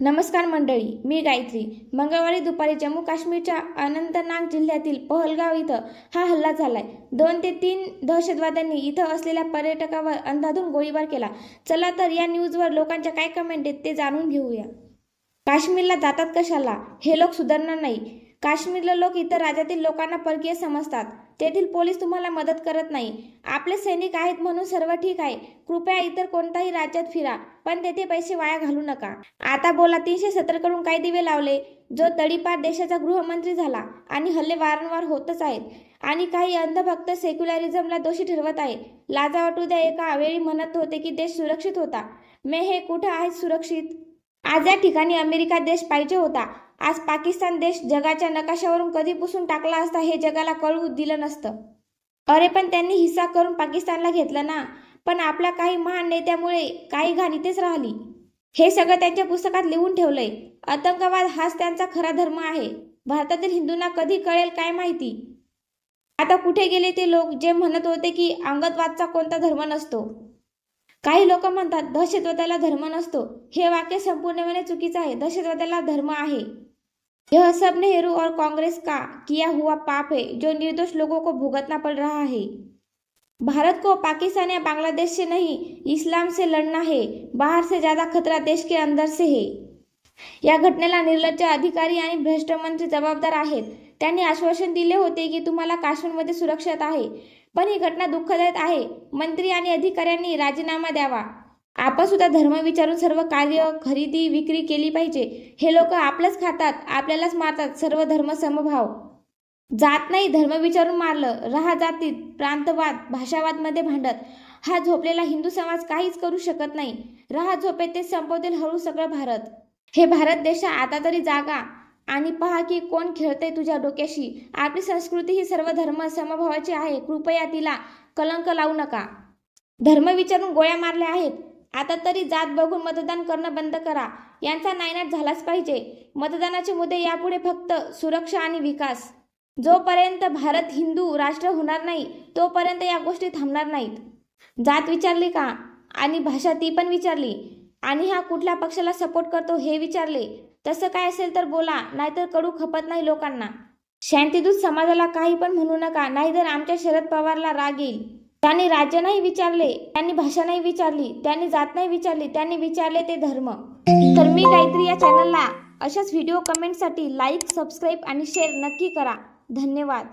नमस्कार मंडळी मी गायत्री. मंगळवारी दुपारी जम्मू काश्मीरच्या अनंतनाग जिल्ह्यातील पहलगाव इथं हा हल्ला झालाय. दोन ते तीन दहशतवाद्यांनी इथं असलेल्या पर्यटकावर अंधाधून गोळीबार केला. चला तर या न्यूजवर लोकांच्या काय कमेंट आहेत ते जाणून घेऊया. काश्मीरला जातात कशाला? हे लोक सुधारणार नाही. काश्मीरला लोक इतर राज्यातील लोकांना परकीय समजतात. तेथील पोलीस तुम्हाला मदत करत नाही. आपले सैनिक आहेत म्हणून सर्व ठीक आहे. कृपया इतर कोणत्याही राज्यात फिरा पण तेथे पैसे वाया घालू नका. आता बोला तीनशे सत्तरकडून काय दिवे लावले? जो तडीपार देशाचा गृहमंत्री झाला आणि हल्ले वारंवार होतच आहेत आणि काही अंधभक्त सेक्युलरिझमला दोषी ठरवत आहे लाजा वाटू द्या एका वेळी म्हणत होते की देश सुरक्षित होता. मे हे कुठं आहेत सुरक्षित? आज या ठिकाणी अमेरिका देश पाहिजे होता. आज पाकिस्तान देश जगाच्या नकाशावरून कधी पुसून टाकला असता हे जगाला कळू दिलं नसतं. अरे पण त्यांनी हिस्सा करून पाकिस्तानला घेतलं ना. पण आपल्या काही महान नेत्यामुळे काही घाण इथेच राहिली. हे सगळं त्यांच्या पुस्तकात लिहून ठेवलंय. आतंकवाद हाच त्यांचा खरा धर्म आहे. भारतातील हिंदूंना कधी कळेल काय माहिती? आता कुठे गेले ते लोक जे म्हणत होते की अंगतवादचा कोणता धर्म नसतो? काही लोक म्हणतात दहशतवाद्याला धर्म नसतो. हे वाक्य संपूर्णपणे चुकीचं आहे. दहशतवाद्याला धर्म आहे. यह सब नेहरू और कांग्रेस का किया हुआ पाप है जो निर्दोष लोगों को भुगतना पड़ रहा है। भारत को पाकिस्तान या बांग्लादेश से नहीं इस्लाम से लड़ना है। बाहर से ज्यादा खतरा देश के अंदर से है। या घटनेला निर्लज्ज अधिकारी आणि भ्रष्ट मंत्री जबाबदार आहेत. त्यांनी आश्वासन दिले होते की तुम्हाला काश्मीरमध्ये सुरक्षित आहे. पण ही घटना दुःखदायक आहे. मंत्री आणि अधिकाऱ्यांनी राजीनामा द्यावा. आपण सुद्धा धर्म विचारून सर्व कार्य खरेदी विक्री केली पाहिजे. हे लोक आपलंच खातात आपल्यालाच मारतात सर्व धर्म समभाव. जात नाही धर्म विचारून मारलं रहा जातीत प्रांतवाद भाषावादमध्ये भांडत. हा झोपलेला हिंदू समाज काहीच करू शकत नाही. रहा झोपेत ते संपवतील हळू सगळं भारत. हे भारत देशा आता तरी जागा आणि पहा की कोण खेळतंय तुझ्या डोक्याशी. आपली संस्कृती ही सर्व धर्म समभावाची आहे. कृपया तिला कलंक लावू नका. धर्म विचारून गोळ्या मारल्या आहेत. आता तरी जात बघून मतदान करणं बंद करा. यांचा नायनाट झालाच पाहिजे. मतदानाचे मुद्दे यापुढे फक्त सुरक्षा आणि विकास. जोपर्यंत भारत हिंदू राष्ट्र होणार नाही तोपर्यंत या गोष्टी थांबणार नाहीत. जात विचारली का? आणि भाषा ती पण विचारली. आणि हा कुठल्या पक्षाला सपोर्ट करतो हे विचारले. तसं काय असेल तर बोला नाहीतर कडू खपत नाही लोकांना. शांतीदूत समाजाला काही पण म्हणू नका नाहीतर आमच्या शरद पवारला राग येईल. त्यांनी राज्य नाही विचारले त्यांनी भाषा नाही विचारली त्यांनी जात नाही विचारली त्यांनी विचारले ते धर्म. तर मी गायत्री या चॅनलला अशाच व्हिडिओ कमेंटसाठी लाईक सबस्क्राईब आणि शेअर नक्की करा. धन्यवाद.